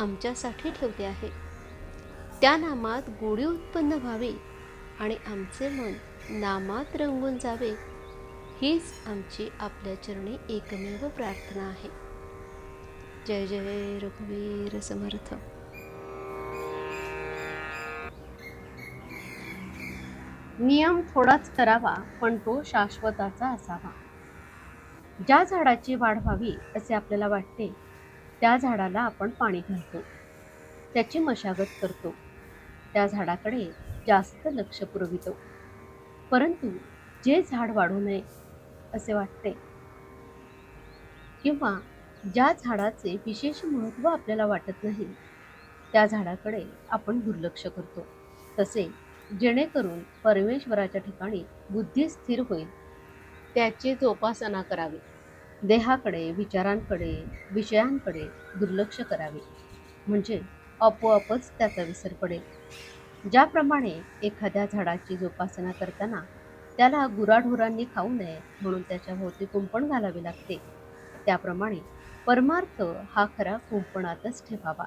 आमच्यासाठी ठेवले आहे. त्या नामात गोडी उत्पन्न व्हावी आणि आमचे मन नामात रंगून जावे हीच आमची आपल्या चरणी एकमेव प्रार्थना आहे. जय जय रघुवीर समर्थ. नियम थोडाच करावा पण तो शाश्वताचा असावा. ज्या झाडाची वाढ व्हावी असे आपल्याला वाटते त्या झाडाला आपण पाणी घालतो. त्याची मशागत करतो. त्या झाडाकडे जास्त लक्ष पुरवितो. परंतु जे झाड वाढू नये असे वाटते. किंवा ज्या झाडाचे विशेष महत्त्व आपल्याला वाटत नाही त्या झाडाकडे आपण दुर्लक्ष करतो. तसे जेणेकरून परमेश्वराच्या ठिकाणी बुद्धी स्थिर होईल. त्याची जोपासना करावी. देहाकडे विचारांकडे विषयांकडे दुर्लक्ष करावे. म्हणजे आपोआपच त्याचा विसर पडेल. ज्याप्रमाणे एखाद्या झाडाची जोपासना करताना त्याला गुराढोरांनी खाऊ नये म्हणून त्याच्या भोवती कुंपण घालावे लागते त्याप्रमाणे परमार्थ हा खरा कुंपणातच ठेवावा.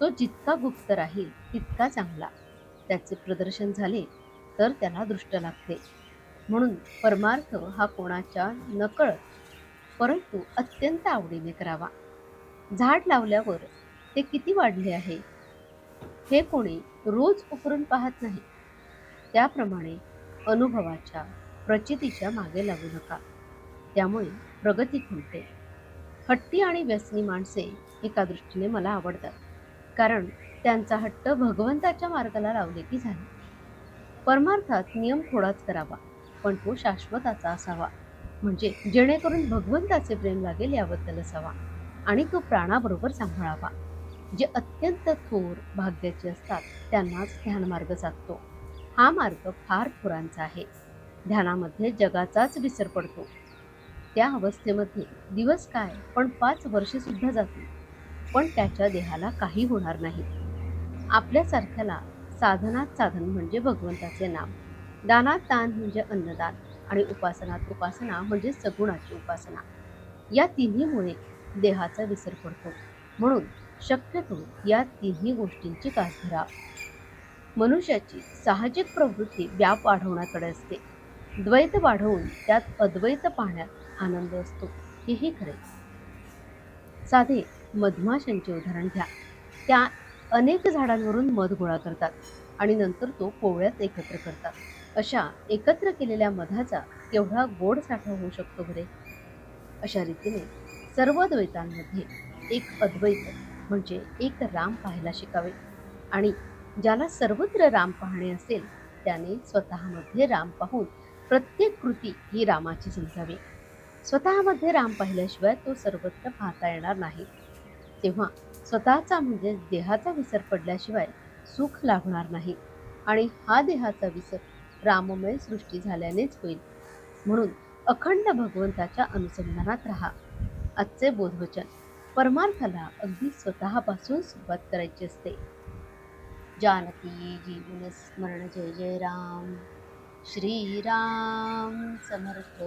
तो जितका गुप्त राहील तितका चांगला. त्याचे प्रदर्शन झाले तर त्याला दृष्ट लागते. म्हणून परमार्थ हा कोणाच्या नकळत परंतु अत्यंत आवडीने करावा. झाड लावल्यावर ते किती वाढले आहे? हे कोणी रोज उकरून पाहत नाही. त्याप्रमाणे अनुभवाच्या प्रचितीच्या मागे लागू नका. त्यामुळे प्रगती खुलते हट्टी आणि व्यसनी माणसे एका दृष्टीने मला आवडतात. कारण त्यांचा हट्ट भगवंताच्या मार्गाला लावले की झाले. परमार्थात नियम थोडाच करावा पण तो शाश्वताचा असावा. म्हणजे जेणेकरून भगवंताचे प्रेम लागेल याबद्दल असावा आणि तो प्राणाबरोबर सांभाळावा. जे अत्यंत थोर भाग्याचे असतात त्यांनाच ध्यान मार्ग साधतो हा मार्ग फार थोरांचा आहे. ध्यानामध्ये जगाचाच विसर पडतो. त्या अवस्थेमध्ये दिवस काय पण पाच वर्षे सुद्धा जातील. पण त्याच्या देहाला काही होणार नाही. आपल्यासारख्याला साधनात साधन म्हणजे भगवंताचे नाम. दानात दान म्हणजे अन्नदान. आणि उपासनात उपासना म्हणजे सगुणाची उपासना. या तिन्हीमुळे देहाचा विसर पडतो. म्हणून शक्यतो या तिन्ही गोष्टींची कास धरा. मनुष्याची साहजिक प्रवृत्ती व्याप वाढवण्याकडे असते. द्वैत वाढवून त्यात अद्वैत पाहण्यात आनंद असतो. हेही खरे साधे मधमाशांचे उदाहरण घ्या. त्या अनेक झाडांवरून मध गोळा करतात आणि नंतर तो पोवळ्यात एकत्र करतात. अशा एकत्र केलेल्या मधाचा केवढा गोड साठा होऊ शकतो बरे? अशा रीतीने सर्व द्वैतांमध्ये एक अद्वैत म्हणजे एक राम पाहायला शिकावे आणि ज्याला सर्वत्र राम पाहणे असेल त्याने स्वतःमध्ये राम पाहून प्रत्येक कृती ही रामाची समजावी. स्वतःमध्ये राम पाहिल्याशिवाय तो सर्वत्र पाहता येणार नाही. तेव्हा स्वतःचा म्हणजे देहाचा विसर पडल्याशिवाय सुख लाभणार नाही आणि हा देहाचा विसर राममय सृष्टी झाल्यानेच होईल. म्हणून अखंड भगवंताच्या अनुसंधानात राहा. आजचे बोधवचन परमार्थाला अगदी स्वतःपासून सुरुवात करायची असते. जानकी जीवन स्मरण जय जय राम. श्रीराम समर्थ